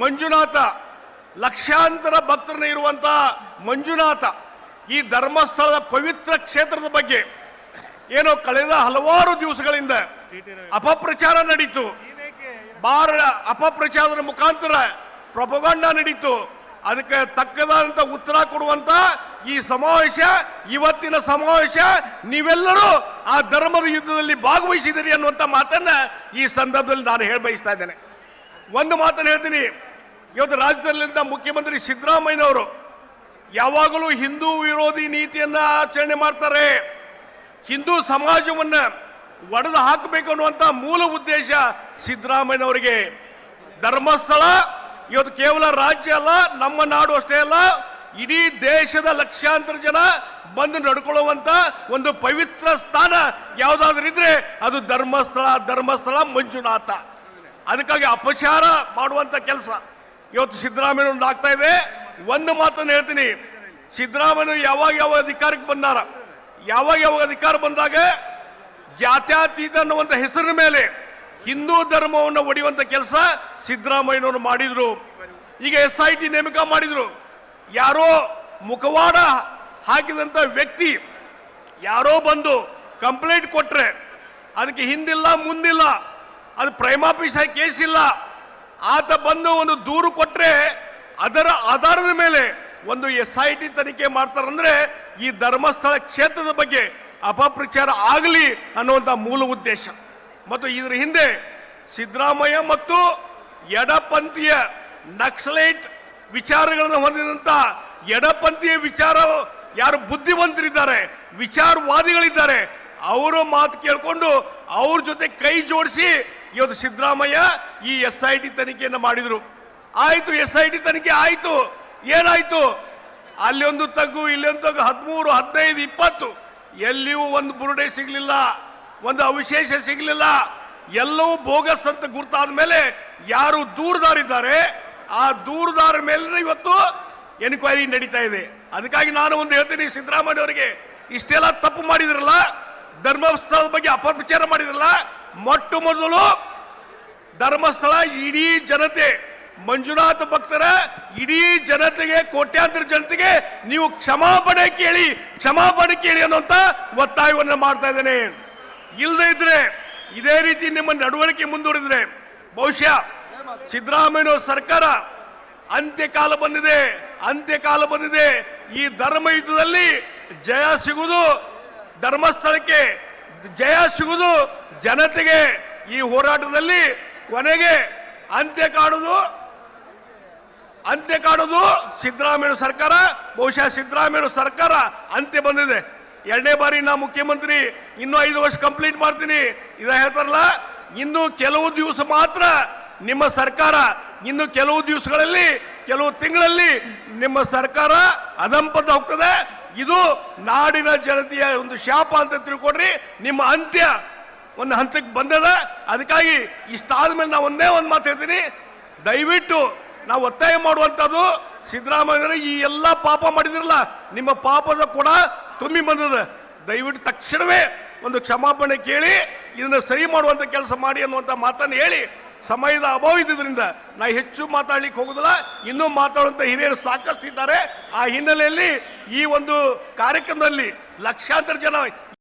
ಮಂಜುನಾಥ, ಲಕ್ಷಾಂತರ ಭಕ್ತರನ್ನ ಇರುವಂತಹ ಮಂಜುನಾಥ, ಈ ಧರ್ಮಸ್ಥಳದ ಪವಿತ್ರ ಕ್ಷೇತ್ರದ ಬಗ್ಗೆ ಏನೋ ಕಳೆದ ಹಲವಾರು ದಿವಸಗಳಿಂದ ಅಪಪ್ರಚಾರ ನಡೀತು. ಬಾರ ಅಪಪ್ರಚಾರದ ಮುಖಾಂತರ ಪ್ರಪಗಂಡ ನಡೀತು. ಅದಕ್ಕೆ ತಕ್ಕದಾದಂತ ಉತ್ತರ ಕೊಡುವಂತ ಈ ಸಮಾವೇಶ, ಇವತ್ತಿನ ಸಮಾವೇಶ ನೀವೆಲ್ಲರೂ ಆ ಧರ್ಮದ ಯುದ್ಧದಲ್ಲಿ ಭಾಗವಹಿಸಿದಿರಿ ಅನ್ನುವಂತ ಮಾತನ್ನ ಈ ಸಂದರ್ಭದಲ್ಲಿ ನಾನು ಹೇಳ ಬಯಸ್ತಾ ಇದ್ದೇನೆ. ಒಂದು ಮಾತನ್ನು ಹೇಳ್ತೀನಿ. ಇವತ್ತು ರಾಜ್ಯದಲ್ಲಿದ್ದ ಮುಖ್ಯಮಂತ್ರಿ ಸಿದ್ದರಾಮಯ್ಯನವರು ಯಾವಾಗಲೂ ಹಿಂದೂ ವಿರೋಧಿ ನೀತಿಯನ್ನ ಆಚರಣೆ ಮಾಡ್ತಾರೆ. ಹಿಂದೂ ಸಮಾಜವನ್ನ ಒಡೆದು ಹಾಕಬೇಕು ಅನ್ನುವಂತ ಮೂಲ ಉದ್ದೇಶ ಸಿದ್ದರಾಮಯ್ಯನವರಿಗೆ. ಧರ್ಮಸ್ಥಳ ಇವತ್ತು ಕೇವಲ ರಾಜ್ಯ ಅಲ್ಲ, ನಮ್ಮ ನಾಡು ಅಷ್ಟೇ ಅಲ್ಲ, ಇಡೀ ದೇಶದ ಲಕ್ಷಾಂತರ ಜನ ಬಂದು ನಡ್ಕೊಳ್ಳುವಂತ ಒಂದು ಪವಿತ್ರ ಸ್ಥಾನ ಯಾವುದಾದ್ರೂ ಇದ್ರೆ ಅದು ಧರ್ಮಸ್ಥಳ ಧರ್ಮಸ್ಥಳ ಮಂಜುನಾಥ. ಅದಕ್ಕಾಗಿ ಅಪಚಾರ ಮಾಡುವಂತ ಕೆಲಸ. ಇವತ್ತು ಸಿದ್ದರಾಮಯ್ಯ ಆಗ್ತಾ ಇದೆ. ಒಂದು ಮಾತನ್ನು ಹೇಳ್ತೀನಿ. ಸಿದ್ದರಾಮಯ್ಯ ಯಾವಾಗ ಯಾವಾಗ ಅಧಿಕಾರಕ್ಕೆ ಬಂದಾರ? ಯಾವಾಗ ಯಾವಾಗ ಅಧಿಕಾರ ಬಂದಾಗ ಜಾತ್ಯತೀತ ಅನ್ನುವಂಥ ಹೆಸರಿನ ಮೇಲೆ ಹಿಂದೂ ಧರ್ಮವನ್ನು ಒಡೆಯುವಂಥ ಕೆಲಸ ಸಿದ್ದರಾಮಯ್ಯನವರು ಮಾಡಿದ್ರು. ಈಗ ಎಸ್ ಐ ಟಿ ನೇಮಕ ಮಾಡಿದ್ರು. ಯಾರೋ ಮುಖವಾಡ ಹಾಕಿದಂಥ ವ್ಯಕ್ತಿ ಯಾರೋ ಬಂದು ಕಂಪ್ಲೇಂಟ್ ಕೊಟ್ಟರೆ ಅದಕ್ಕೆ ಹಿಂದಿಲ್ಲ, ಮುಂದಿಲ್ಲ ಅದು ಪ್ರೈಮಾಫೀಸ್ ಕೇಸ್ ಇಲ್ಲ ಆತ ಬಂದು ಒಂದು ದೂರು ಕೊಟ್ಟರೆ ಅದರ ಆಧಾರದ ಮೇಲೆ ಒಂದು ಎಸ್ ಐ ಟಿ ತನಿಖೆ ಮಾಡ್ತಾರಂದ್ರೆ ಈ ಧರ್ಮಸ್ಥಳ ಕ್ಷೇತ್ರದ ಬಗ್ಗೆ ಅಪಪ್ರಚಾರ ಆಗಲಿ ಅನ್ನುವಂಥ ಮೂಲ ಉದ್ದೇಶ. ಮತ್ತು ಇದರ ಹಿಂದೆ ಸಿದ್ದರಾಮಯ್ಯ ಮತ್ತು ಎಡಪಂಥೀಯ ನಕ್ಸಲೈಟ್ ವಿಚಾರಗಳನ್ನು ಹೊಂದಿದಂಥ ಎಡಪಂಥೀಯ ವಿಚಾರ ಯಾರು ಬುದ್ಧಿವಂತರಿದ್ದಾರೆ, ವಿಚಾರವಾದಿಗಳಿದ್ದಾರೆ, ಅವರ ಮಾತು ಕೇಳಿಕೊಂಡು ಅವ್ರ ಜೊತೆ ಕೈ ಜೋಡಿಸಿ ಇವತ್ತು ಸಿದ್ದರಾಮಯ್ಯ ಈ ಎಸ್ ಐ ಟಿ ತನಿಖೆಯನ್ನು ಮಾಡಿದ್ರು. ಆಯಿತು ಎಸ್ ಐ ಟಿ ತನಿಖೆ ಆಯಿತು. ಏನಾಯ್ತು? ಅಲ್ಲಿ ಒಂದು ತಗ್ಗು, ಇಲ್ಲೊಂದು ತಗ್ಗು, ಹದಿಮೂರು, ಹದಿನೈದು, ಇಪ್ಪತ್ತು. ಎಲ್ಲಿಯೂ ಒಂದು ಬುರುಡೆ ಸಿಗಲಿಲ್ಲ, ಒಂದು ಅವಶೇಷ ಸಿಗಲಿಲ್ಲ. ಎಲ್ಲವೂ ಬೋಗಸ್ ಅಂತ ಗುರ್ತಾದ ಮೇಲೆ ಯಾರು ದೂರದಾರಿದ್ದಾರೆ, ಆ ದೂರದಾರ ಮೇಲೆ ಇವತ್ತು ಎನ್ಕ್ವೈರಿ ನಡೀತಾ ಇದೆ. ಅದಕ್ಕಾಗಿ ನಾನು ಒಂದು ಹೇಳ್ತೀನಿ ಸಿದ್ದರಾಮಯ್ಯ ಅವರಿಗೆ, ಇಷ್ಟೆಲ್ಲ ತಪ್ಪು ಮಾಡಿದ್ರಲ್ಲ, ಧರ್ಮಸ್ಥಳದ ಬಗ್ಗೆ ಅಪಪ್ರಚಾರ ಮಾಡಿದ್ರಲ್ಲ ಮೊಟ್ಟ ಮೊದಲು ಧರ್ಮಸ್ಥಳ ಇಡೀ ಜನತೆ, ಮಂಜುನಾಥ ಭಕ್ತರ, ಇಡೀ ಜನತೆಗೆ, ಕೋಟ್ಯಾಂತರ ಜನತೆಗೆ ನೀವು ಕ್ಷಮಾಪಣೆ ಕೇಳಿ ಕ್ಷಮಾಪಣೆ ಕೇಳಿ ಅನ್ನುವಂತ ಒತ್ತಾಯವನ್ನು ಮಾಡ್ತಾ ಇದ್ದೇನೆ. ಇಲ್ಲದೆ ಇದ್ರೆ, ಇದೇ ರೀತಿ ನಿಮ್ಮ ನಡವಳಿಕೆ ಮುಂದುವರಿದ್ರೆ, ಬಹುಶಃ ಸಿದ್ದರಾಮಯ್ಯ ಸರ್ಕಾರ ಅಂತ್ಯಕಾಲ ಬಂದಿದೆ ಅಂತ್ಯಕಾಲ ಬಂದಿದೆ. ಈ ಧರ್ಮ ಯುದ್ಧದಲ್ಲಿ ಜಯ ಸಿಗುವುದು ಧರ್ಮಸ್ಥಳಕ್ಕೆ ಜಯ ಸಿಗುವುದು ಜನತೆಗೆ ಈ ಹೋರಾಟದಲ್ಲಿ ಕೊನೆಗೆ ಅಂತ್ಯ ಕಾಣುವುದು ಅಂತ್ಯ ಕಾಣುವುದು ಸಿದ್ದರಾಮಯ್ಯ ಸರ್ಕಾರ. ಬಹುಶಃ ಸಿದ್ದರಾಮಯ್ಯ ಸರ್ಕಾರ ಅಂತ್ಯ ಬಂದಿದೆ. ಎರಡನೇ ಬಾರಿ ನಾ ಮುಖ್ಯಮಂತ್ರಿ, ಇನ್ನೂ ಐದು ವರ್ಷ ಕಂಪ್ಲೀಟ್ ಮಾಡ್ತೀನಿ. ಇದ ಹೇಳ್ತಾರಲ್ಲ, ಇನ್ನು ಕೆಲವು ದಿವಸ ಮಾತ್ರ ನಿಮ್ಮ ಸರ್ಕಾರ, ಇನ್ನು ಕೆಲವು ದಿವಸಗಳಲ್ಲಿ, ಕೆಲವು ತಿಂಗಳಲ್ಲಿ ನಿಮ್ಮ ಸರ್ಕಾರ ಅದಂಪದ ಹೋಗ್ತದೆ. ಇದು ನಾಡಿನ ಜನತೆಯ ಒಂದು ಶಾಪ ಅಂತ ತಿಳ್ಕೊಡ್ರಿ. ನಿಮ್ಮ ಅಂತ್ಯ ಒಂದು ಹಂತಕ್ಕೆ ಬಂದದ. ಅದಕ್ಕಾಗಿ ಇಷ್ಟಾದ್ಮೇಲೆ ನಾವು ಒಂದೇ ಒಂದು ಮಾತು ಹೇಳ್ತೀನಿ. ದಯವಿಟ್ಟು ನಾವು ಒತ್ತಾಯ ಮಾಡುವಂಥದ್ದು. ಸಿದ್ದರಾಮಯ್ಯರು ಈ ಎಲ್ಲ ಪಾಪ ಮಾಡಿದಿರಲ್ಲ, ನಿಮ್ಮ ಪಾಪದ ಕೂಡ ತುಂಬಿ ಬಂದದ. ದಯವಿಟ್ಟು ತಕ್ಷಣವೇ ಒಂದು ಕ್ಷಮಾಪಣೆ ಕೇಳಿ, ಇದನ್ನು ಸರಿ ಮಾಡುವಂಥ ಕೆಲಸ ಮಾಡಿ ಅನ್ನುವಂಥ ಮಾತನ್ನು ಹೇಳಿ ಸಮಯದ ಅಭಾವ ಇದ್ದಿದ್ರಿಂದ ನಾ ಹೆಚ್ಚು ಮಾತಾಡ್ಲಿಕ್ಕೆ ಹೋಗುದಿಲ್ಲ. ಇನ್ನೂ ಮಾತಾಡುವಂಥ ಹಿರಿಯರು ಸಾಕಷ್ಟು ಇದ್ದಾರೆ ಆ ಹಿನ್ನೆಲೆಯಲ್ಲಿ ಈ ಒಂದು ಕಾರ್ಯಕ್ರಮದಲ್ಲಿ ಲಕ್ಷಾಂತರ ಜನ